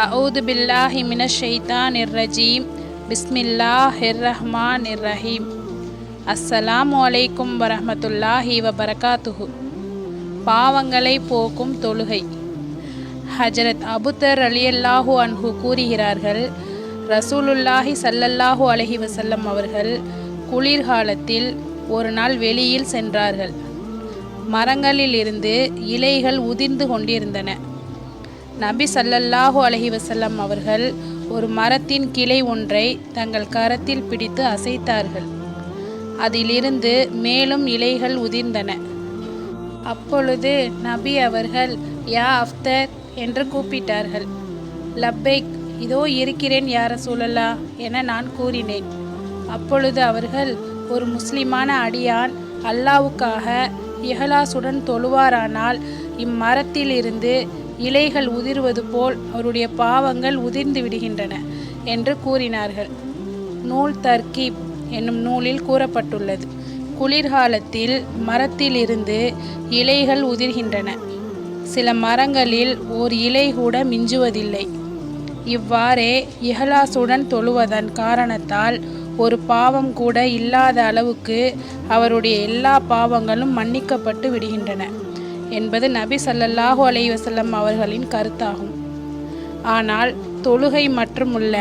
அவுது பில்லாஹி மினஷைதான் இர்ரஜீம் பிஸ்மில்லா ஹிர்ரஹ்மான் இர்ரஹீம் அஸ்ஸலாம் வலைக்கும் வரமத்துல்லாஹி வபரகாத்துஹு பாவங்களை போக்கும் தொழுகை. ஹஜரத் அபுத்தர் அலியல்லாஹு அன்ஹு கூறுகிறார்கள் ரசூலுல்லாஹி சல்லல்லாஹு அலஹி வசல்லம் அவர்கள் குளிர்காலத்தில் ஒரு நாள் வெளியில் சென்றார்கள். மரங்களிலிருந்து இலைகள் உதிர்ந்து கொண்டிருந்தன. நபி சல்லல்லாஹு அலஹி வசல்லம் அவர்கள் ஒரு மரத்தின் கிளை ஒன்றை தங்கள் கரத்தில் பிடித்து அசைத்தார்கள். அதிலிருந்து மேலும் இலைகள் உதிர்ந்தன. அப்பொழுது நபி அவர்கள் யா அஃப்தர் என்று கூப்பிட்டார்கள். லப்பைக் இதோ இருக்கிறேன் யார சூழலா என நான் கூறினேன். அப்பொழுது அவர்கள் ஒரு முஸ்லிமான அடியான் அல்லாவுக்காக இஹலாசுடன் தொழுவாரானால் இம்மரத்திலிருந்து இலைகள் உதிர்வது போல் அவருடைய பாவங்கள் உதிர்ந்து விடுகின்றன என்று கூறினார்கள். நூல் தர்கீப் என்னும் நூலில் கூறப்பட்டுள்ளது. குளிர்காலத்தில் மரத்திலிருந்து இலைகள் உதிர்கின்றன. சில மரங்களில் ஓர் இலை கூட மிஞ்சுவதில்லை. இவ்வாறே இஹலாசுடன் தொழுவதன் காரணத்தால் ஒரு பாவம் கூட இல்லாத அளவுக்கு அவருடைய எல்லா பாவங்களும் மன்னிக்கப்பட்டு விடுகின்றன. என்பது நபி சல்லல்லாஹு அலைவசல்லம் அவர்களின் கருத்தாகும். ஆனால் தொழுகை மற்றுமுள்ள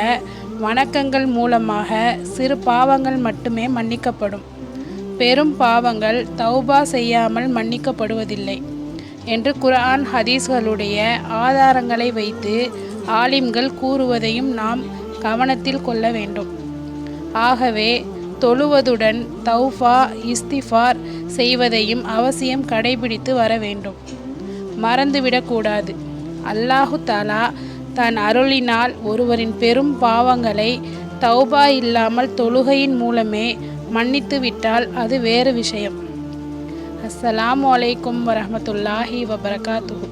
வணக்கங்கள் மூலமாக சிறு பாவங்கள் மட்டுமே மன்னிக்கப்படும். பெரும் பாவங்கள் தௌபா செய்யாமல் மன்னிக்கப்படுவதில்லை என்று குர்ஆன் ஹதீஸ்களுடைய ஆதாரங்களை வைத்து ஆலிம்கள் கூறுவதையும் நாம் கவனத்தில் கொள்ள வேண்டும். ஆகவே தொழுவதுடன் தௌஃபா இஸ்திஃபார் செய்வதையும் அவசியம் கடைபிடித்து வர வேண்டும். மறந்துவிடக்கூடாது. அல்லாஹு தாலா தன் அருளினால் ஒருவரின் பெரும் பாவங்களை தௌபா இல்லாமல் தொழுகையின் மூலமே மன்னித்து விட்டால் அது வேறு விஷயம். அஸ்ஸலாமு அலைக்கும் வரமத்துல்லாஹி வபரகாத்துஹு.